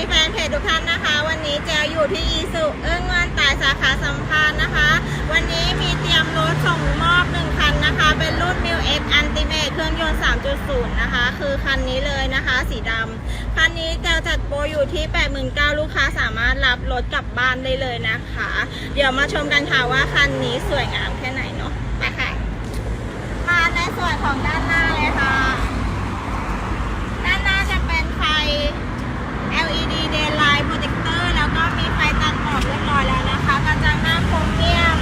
ดีแฟนเพจทุกท่านนะคะ วันนี้เจลอยู่ที่อีสุเอื้องเงินตายสาขาสัมพันธ์นะคะ วันนี้มีเตรียมรถส่งมอบหนึ่งคันนะคะ เป็นรุ่น m ิ w X Ultimate เครื่องยนต์ 3.0 นะคะ คือคันนี้เลยนะคะ สีดำคันนี้เจลจัดโปรอยู่ที่ 89,000ลูกค้าสามารถรับรถกลับบ้านได้เลยนะคะ เดี๋ยวมาชมกันค่ะว่าคันนี้สวยงามแค่ไหนเนาะไปค่ะมาในส่วนของด้านหน้าเลยค่ะ ด้านหน้าจะเป็นไฟ LED daylight protector แล้วก็มีไฟตัดหมอกเรียบร้อยแล้วนะคะ กระจังหน้าโครเมียม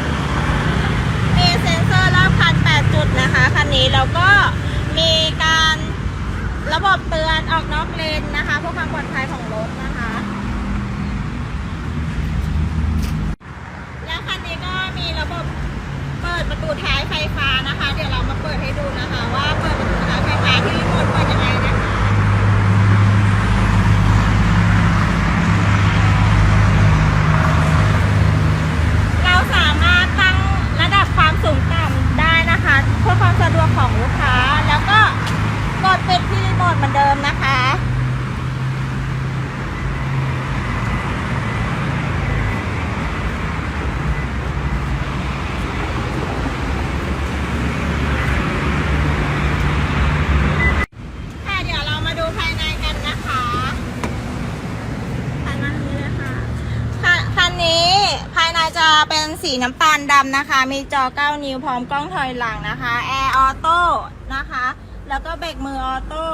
มีเซ็นเซอร์รอบคัน 8 จุดนะคะ คันนี้แล้วก็มีการระ บบเตือนออกนอกเลนนะคะเพื่อความปลอดภัยของรถนะคะ แล้วคันนี้ก็มีระบบเปิดประตูท้ายไฟฟ้านะคะ เดี๋ยวเรามาเปิดให้ดูนะคะ ว่าเปิดประตูท้ายไฟฟ้าที่รีโมทเปิดยังไงนะคะ เราสามารถตั้งระดับความสูงต่ำได้นะคะ เพื่อความสะดวกของลูกค้า แล้วก็กดปิดที่รีโมทเหมือนเดิมนะคะ ค่ะเดี๋ยวเรามาดู ภายในกันนะคะภายในนี้เลยค่ะค่ะคันนี้ภายในจะเป็นสีน้ำตาลดำนะคะ มีจอ 9 นิ้วพร้อมกล้องถอยหลังนะคะแอร์ออโต้นะคะ แล้วก็เบรกมือออโต้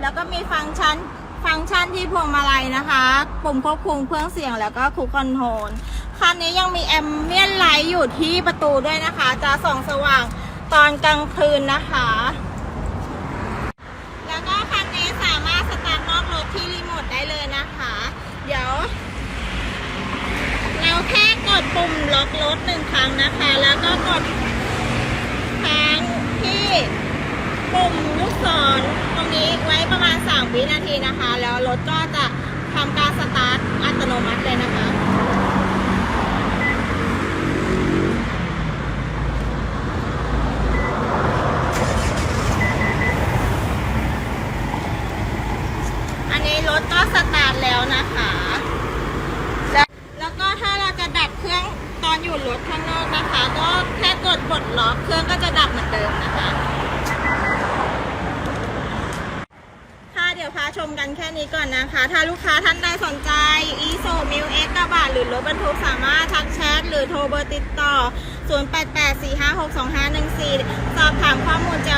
แล้วก็มีฟังก์ชันฟังก์ชันที่พวงมาลัยนะคะ ปุ่มควบคุมเครื่องเสียงแล้วก็คูคอนโทรลคันนี้ยังมีแอมเบียนไลท์อยู่ที่ประตูด้วยนะคะ จะส่องสว่างตอนกลางคืนนะคะ แล้วก็คันนี้สามารถสตาร์ทนอกรถที่รีโมทได้เลยนะคะ เดี๋ยว เราแค่กดปุ่ม ล็อกรถหนึ่งครั้งนะคะ แล้วก็กดค้างที่ปุ่มลูกศรตรงนี้ไว้ประมาณ 3 วินาทีนะคะ แล้วรถก็จะทำการสตาร์ทอัตโนมัติเลยนะคะอันนี้รถก็สตาร์ทแล้วนะคะ แล้วแล้วก็ถ้าเราจะดับเครื่องตอนอยู่รถข้างนอกนะคะ ก็แค่กดป ล็อกเครื่องก็จะดับเหมือนเดิมนะคะค่ะเดี๋ยวพาชมกันแค่นี้ก่อนนะคะ ถ้าลูกค้าท่านใดสนใจ e s o m i l x กระบะหรือรถบรรทุกสามารถทักแชทหรือโทรเบอร์ติดต่อ 0884562514 สอบถามข้อมูลเจล